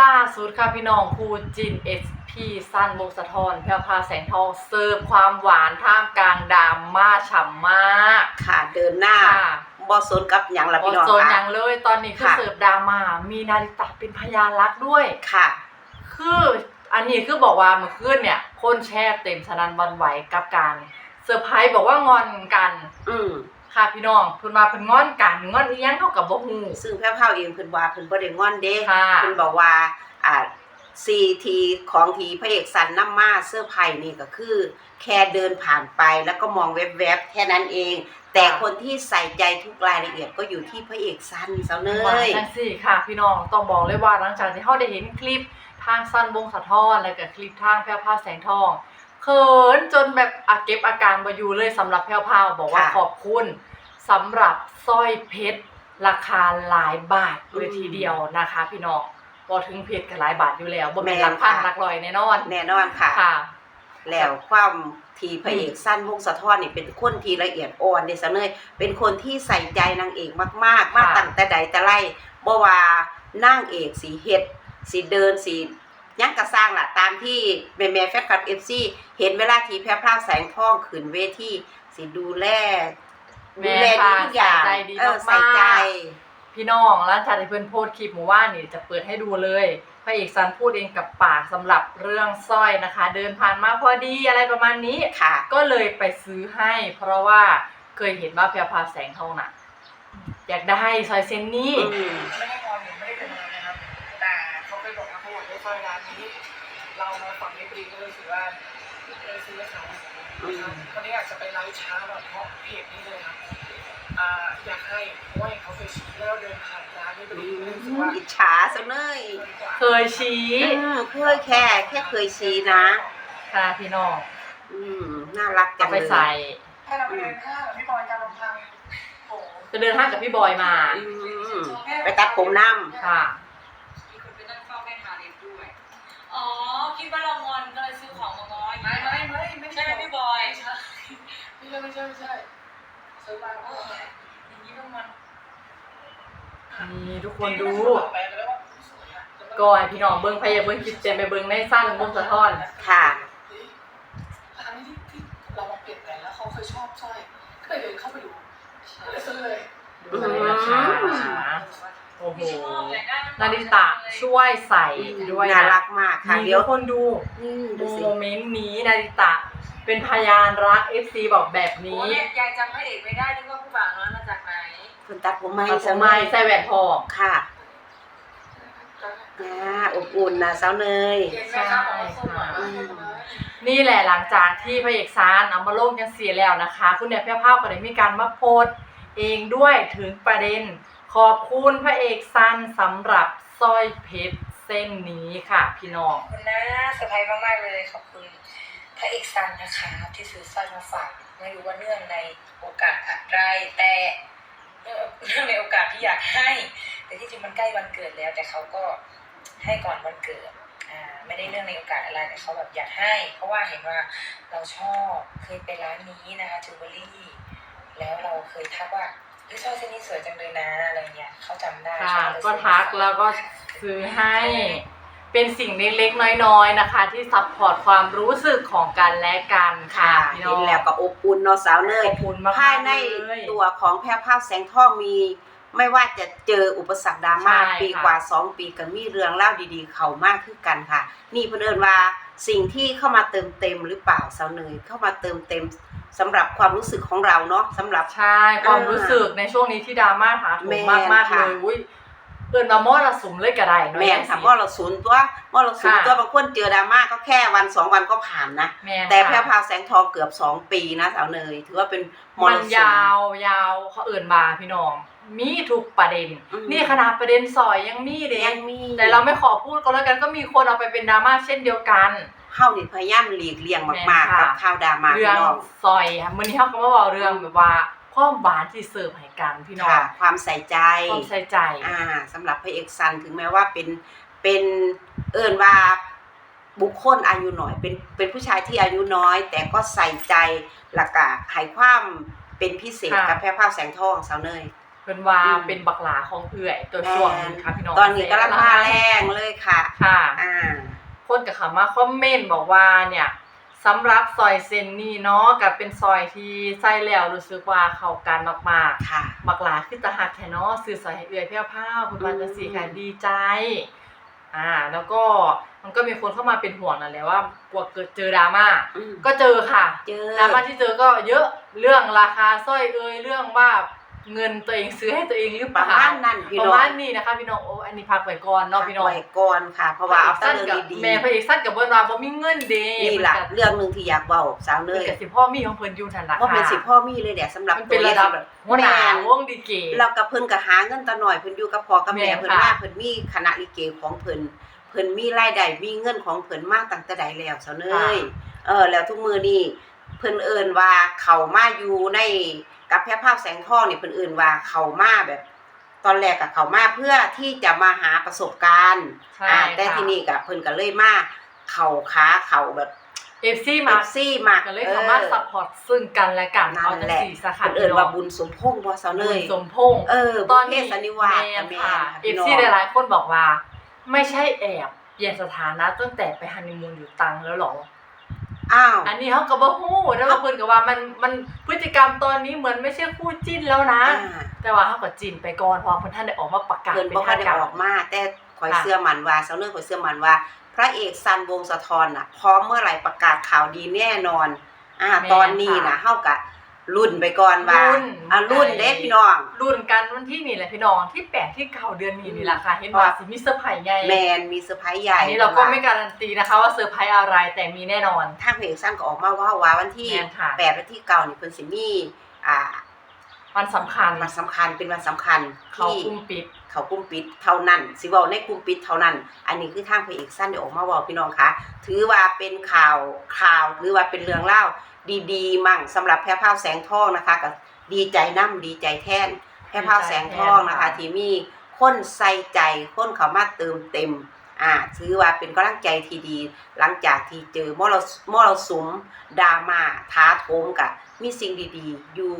ล่าสุดค่ะพี่น้องครูจินเอสพีซันวงสะทอนแพรวพราวแสงทองเสิร์ฟความหวานท่ามกลางดราม่าฉ่ำมากค่ะเดินหน้าค่ะบอสนกับหยังละบอพี่น้องโซนยัค่ะ งเลยตอนนี้คือค่ะ เสิร์ฟดราม่ามีนาริตะเป็นพยานรักด้วย ค่ะ คืออันนี้คือบอกว่าเมื่อคืนเนี่ย คนแชร์เต็มสนันหวันไหวกับการเซอร์ไพรส์บอกว่างอนกัน อืม ค่ะพี่น้องเพิ่นมาเพิ่นงอนกันงอนอีหยังเท่ากับบ่ฮู้ ซึ่งแพ้วเผาเองเพิ่นว่าเพิ่นบ่ได้งอนเด้ค่ะ เพิ่นบอกว่าอ่าซีทีของทีพระเอกสันน้ำมาเสื้อร์ไผ่นี่ก็คือ แค่เดินผ่านไปแล้วก็มองแวบๆแค่นั้นเอง แต่คนที่ใส่ใจทุกรายละเอียดก็อยู่ที่พระเอกสันเสาเนว่ายจังซี่ค่ะพี่น้องต้องบอกเลยว่าหลังจากที่เฮาได้เห็นคลิปทางสั้นวงสะท้อนแล้วก็คลิปทางแพรวพราวแสงทอง เขินจนแบบอาเก็บอาการบ่อยู่เลยสำหรับแพรวพราวบอกว่าค่ะขอบคุณสำหรับสร้อยเพชร ราคาหลายบาทเลยทีเดียวนะคะ พี่น้องบ่ถึงเพชรก็หลายบาทอยู่แล้วบ่แม่นหลักพันหลักร้อยแน่นอนแน่นอนค่ะ ค่ะ แล้วความทีพระเอกสั้นวงสะท้อนนี่เป็นคนที่ละเอียดอ่อนเดะเสาเนยเป็นคนที่ใส่ใจนางเอกมาก ๆ มาค่ะตั้งแต่ใดแต่ไรบ่ว่านางเอกสีเฮ็ดสีเดินสีห ยังกระสร้างล่ะ ตามที่แม่แม่แฟนคลับเอฟซีเห็นเวลาทีแพร่พราวแสงทองขึ้นเวทีสีดูแลแม่ดูแลดีทุกอย่างใส่ใจดีเออมากๆใส่ใจ พี่น้องหลังจากที่เพิ่นโพสต์คลิปหมู่ว่านนี่จะเปิดให้ดูเลยพระเอกซันพูดเองกับปากสำหรับเรื่องสร้อยนะคะ เดินผ่านมาพอดีอะไรประมาณนี้ค่ะ ก็เลยไปซื้อให้ เพราะว่าเคยเห็นว่าแพรวพราวแสงทองน่ะ อยากได้สร้อยเซนนี้อืมไม่ได้พอหนูไม่ได้เป็น เรามาฝั่งนี้พอดีก็เลยรู้สึกว่าเลยซื้อให้เขานะครับวันนี้อยากจะไปไลฟ์ช้าแบบเพราะเพจนี้เลยครับอ่าอยากให้เพราะว่าเห็นเขาเคยชี้แล้วเดินผ่านร้านนี้พอดีก็เลยรู้สึกว่าอิจฉาเสาเนยเคยชี้ อืมเคยแค่ แค่เคยชี้นะ ค่ะพี่น้องอืมน่ารักจัเอางไปเลยใส่ ให้เราไปเดินข้างพี่บอยการลำพังโอ้โหจะเดินห้างกับพี่บอยมา อืมไปตัดผมน้ำค่ะ มีคนไปนั่งเฝ้าแม่ทาเล็บด้วย อ๋อ คิดว่าเรางอนก็เลยซื้อของมาง้อยไม่ไม่ไม่ไม่ใช่ไหมพี่บอยไม่ใช่ไม่ใช่ไม่ใช่ไม่ใช่ซื้อมาโอ้แล้วยอย่างนี้ต้องมันนี่ทุกคนดูไปแล้วว่าสวยอะก่อนพี่น้องเบิ้งพยาเบิ้งคลิปเต็มไปเบิ้งในสั้นวงสะท้อนค่ะร้านนี้ที่ที่เรามาเปลี่ยนแปลงแล้วเขาเคยชอบสร้อยก็เลยเดินเข้าไปดูก็เลยซื้อเลยดูเลยนะคะ โอ้โหชอบอยากได้มันาริตะช่วยใส่ด้วยน่านะรักมากค่ะมีเดี๋ยวคนดูอืมดูสิโมเมนต์นี้นาริตะ เป็นพยานรัก FC บอกแบบโอ้นี้ยยายจำพระเอกไม่ได้นึกว่าผู้บ่าวนั้นมาจากไหนคุณตัดผมไหมตัดผมไม้ใส่แหวนทองค่ะอ่าอบอุ่นนะสาวเนยเห็นไหมคะบอกว่าสวยอืมนี่แหละหลังจากที่พระเอกซานเอามาลงยังเสียแล้วนะคะ คุณเนี่ยเพียภาพก็ได้มีการมาโพสต์เองด้วยถึงประเด็น ขอบคุณพระเอกซันสำหรับสร้อยเพชรเส้นนี้ค่ะ พี่น้องคุณนะเซอร์ไพรส์มากๆเลยขอบคุณพระเอกซันนะคะที่ซื้อสร้อยมาฝากไม่รู้ว่าเนื่องในโอกาสอะไรแต่เนื่องในโอกาสที่อยากให้ แต่ที่จริงมันใกล้วันเกิดแล้ว แต่เขาก็ให้ก่อนวันเกิดไม่ได้เรื่องในโอกาสอะไรแต่เขาแบบอยากให้ เพราะว่าเห็นว่าเราชอบเคยไปร้านนี้นะคะจูเบอรี่แล้วเราเคยทักว่า เฮ้ยสร้อยเส้นนี้สวยจังเลยนะอะไรเงี้ยเขาจำได้ค่ะ เขาเลยก็ซื้อทักมาฝาแล้วก็ซื้อให้ เป็นสิ่งเล็กๆน้อยๆนะคะ ที่ซัพพอร์ตความรู้สึกของกันและกันค่ะค่ะพี่เห็น้อนงแล้วก็อบอุ่นเนาะสาวเนยขอบคุณมากๆภายในเลยตัวของแพรวภาพแสงทองมี ไม่ว่าจะเจออุปสรรคดราม่าใช่ปีค่ะกว่าสองปีก็มีเรื่องเล่าดีๆ เข้ามากขึ้นกันค่ะ นี่เพื่นเอินว่าสิ่งที่เข้ามาเติมเต็มหรือเปล่าสาวเนยเข้ามาเติมเต็ม สำหรับความรู้สึกของเราเนาะสำหรับ ใช่ความรู้สึกในช่วงนี้ที่ดราม่าถาโถแม่มนมากๆเลค่ะยอุ้ยเกินมามอระสุมเลยก็ได้เนาะแม่นค่ะมอเราศูนย์ตัวมอเราศูนย์ค่ะตัวบางคนเจอดราม่าก็แค่วันสองวันก็ผ่านนะม่นแต่แพรวค่ะพราวแสงทองเกือบสองปีนะสาวเนยถือว่าเป็นมมัรนสุมยาวยาวเขาเอื่นมาพี่น้องมีทุกประเด็นอืมนี่ขนาดประเด็นสอยยังมีเด็ยังมีแต่เราไม่ขอพูดก็แล้วกันก็มีคนเอาไปเป็นดราม่าเช่นเดียวกัน เข้านี่พยายามหลีกเลี่ยงมากแม่นค่ะๆกับข่าวดราม่าเรื่พี่องน้อง ซอยค่ะมื้อนี้เขาก็มาบอกเรื่องแบบว่าความหวานที่เสิร์ฟให้กันพี่น้องค่ะความใส่ใจความใส่ใจ อ่าสำหรับพระเอกซันถึงแม้ว่าเป็นเป็นเอิญว่าบุคคลอายุน้อย เป็นเป็นผู้ชายที่อายุน้อย แต่ก็ใส่ใจหลักกะให้ความเป็นพิเศษค่ะ กับแพรภาพแสงทองสาวเนยเป็นว่าอืม เป็นบักหลาของเอื่อยตัวช่วงนี้ค่ะพี่น้องตอนนี้กำลังมาแรงเลยค่ะ ค่ะ อ่า คนกับเขามาคอมเมนต์บอกว่าเนี่ยสำหรับซอยเซนนี่เนาะกับเป็นซอยที่ใส่แล้วรู้สึกว่าเข้ากันมากๆค่ะมักหลาคือตาหักแค่เนาะซื้อซอยให้เอื้อยเพี้ยวพ้าวคุณวันจะสีค่ะดีใจ อ่า แล้วก็มันก็มีคนเข้ามาเป็นห่วงนั่นแหละว่ากลัวเกิดเจอดราม่าอืมก็เจอค่ะเจอดราม่าที่เจอก็เยอะเรื่องราคาสร้อยเอ่ยเรื่องว่า เงินตัวเองซื้อให้ตัวเองหรือเปปล่าระมาณนั้นพี่ประน้องมาณนี้นะคะ พี่น้องโอ้อันนี้พักไว้ก่อนเนาะพี่น้องไว้ก่อนค่ะ เพราะว่าเอาสั้ตั้นงกับดีแม่พระเอกสั้นกับเบิร์นว่าบ่มีเงินเด้ๆนี่ล่ะเรื่องหนึงที่อยากเว้าสาวเนเพิ่นยกับสิพ่อมีของเพิ่นอยู่นั่นล่ะว่าเป็นค่ะสิพ่อมีเลยแหละสำหรับมันเป็นระดับตัวหัวหน้าแม่นวงดีเก เรากับเพิ่นก็หาเงินตาหน่อยเพิ่นอยู่กับพ่อกับแม่แม่นเพิ่นค่ะมาเพิ่นมีคณะลิเกของเพิ่นเพิ่นมีรายได้มีเงินของเพิ่นมาตั้งแต่ใดแล้วสาวเนยเออแล้วทุกมือนี่เพิ่นเอิ้นว่าเขามาอยู่ใน กับแพร่ภาพแสงทองนี่เพิ่นเอิ้นว่าเขามาแบบ ตอนแรกกับเขามาเพื่อที่จะมาหาประสบการณ์ใช่อ่าแต่ค่ะ ทีนี้กับเพิ่นก็เลยมาเข่าขาเข่าแบบ FC มามาซี่มากก็เลยสามารถซัพพอร์ตซึ่งกันและกันนั่เขานจะแหละสี่สาขาเพิ่นเอิ้นว่าบุญสมพงษ์บ่เซาเลบุญย สมพงษ์ เออตอนบุพเพนี้สันนิวาสแม่กับแม่ค่ะค่ะเอพี่ฟน้องซีหลายๆคนบอกว่า ไม่ใช่แอบเปลี่ยนสถานะตั้งแต่ไปฮันนีมูนอยู่ตังแล้วหรอ อ้าว อันนี้เขาก็บ่ฮู้แล้วก็เพิ่นก็ว่ามันมันพฤติกรรมตอนนี้เหมือนไม่ใช่คู่จิ้นแล้วนะอ่าแต่ว่าเขาก็จิ้นไปก่อนเพอเพิ่นท่านได้ออกมาประกาศเพิ่นเป็นบ่ทาทันงได้การออกมา แต่ข่อยค่ะเชื่อมันว่าเซาเนอร์ข่อยเชื่อมันว่า พระเอกซันวงศ์สะทอนน่ะพร้อมเมื่อไหร่ประกาศข่าวดีแน่นอน อ่า ตอนนี้น่ะเฮาก็ รุ่นไปก่อนว่ารุ่น อ่ารุ่นเด้พี่น้อง รุ่นกันวันที่นี่แหละพี่น้องที่แปดที่เก้าเดือนนี้นี่แหละค่ะเห็นว่าสิมีเซอร์ไพรส์ใหญ่แมนมีเซอร์ไพรส์ใหญ่อันนี้เราก็ไม่การันตีนะคะว่าเซอร์ไพรส์อะไรแต่มีแน่นอนทางเพจซันก็ออกมาว่าว่าวันที่แม่นค่ะ แปดวันที่เก้านี่เพิ่นสิมีอ่า วันสำคัญวันสำคัญเป็นวันสำคัญเขาที่คุมปิด เขากลุ่มปิดเท่านั้นสิเว้าในกลุ่มปิดเท่านั้น อันนี้คือทางพระเอกสั้นได้ออกมาเว้าพี่น้องคะถือว่าเป็นข่าวข่าวหรือว่าเป็นเรื่องเล่าดีๆ มั่งสำหรับแพร่ภาพแสงทองนะคะก็ดีใจนํดีใจแทนแพร่ภาพแสงทองนะคะ ที่มีคนใส่ใจคนเขามาเติมเต็มอ่าถือว่าเป็นกำลังใจที่ดี หลังจากที่เจอมรสมรสุมดราม่าท้าโถมกับมีสิ่งดีๆ อยู่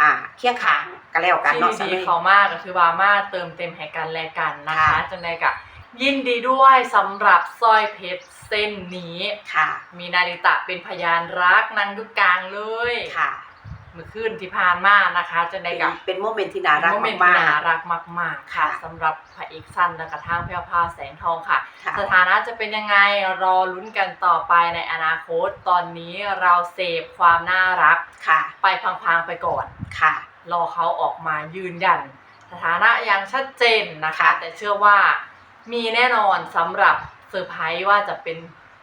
อ่าเคียงข้างกันแล้วกันที่เนาะดีสำหรับๆเขามากก็คือว่ามาเติมเต็มให้กันและกันนะคะค่ะจังใดกะยินดีด้วยสำหรับสร้อยเพชรเส้นนี้ค่ะ มีนาริตะเป็นพยานรักนางยุกกลางเลยค่ะเมื่อคืนที่ผ่านมานะคะจังใดเป็นกะเป็นโมเมนต์ที่น่ารักโมเมนต์มาที่กน่ารักมาก ๆ ค่ะค่ะสำหรับพระเอกสั้นและกระทั่งแพรวพราวแสงทองค่ะๆค่ะ สถานะจะเป็นยังไงรอลุ้นกันต่อไปในอนาคต ตอนนี้เราเสพความน่ารักค่ะ ไปพังๆไปก่อนค่ะ รอเขาออกมายืนยัน สถานะอย่างชัดเจนนะคะค่ะแต่เชื่อว่ามีแน่นอนสำหรับเซอร์ไพรส์ว่าจะเป็น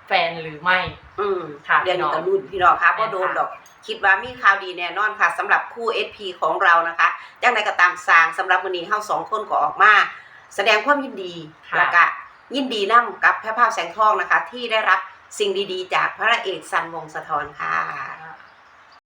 แฟนหรือไม่ อืมค่ะเรียนพี่น้องกับรุ่นพี่น้องค่ะแม่บ่นโดนค่ะดอก คิดว่ามีข่าวดีแน่นอนค่ะสำหรับคู่ SP ของเรานะคะจังใดก็ตามสร้างสำหรับวันนี้เฮาสองคนก็ออกมา แสดงความยินดีค่ะแล้วก็ยินดีนํกับแพร่ภาพแสงทองนะคะ ที่ได้รับสิ่งดีๆ จากพระเอกสันวงศ์สะทอนค่ะ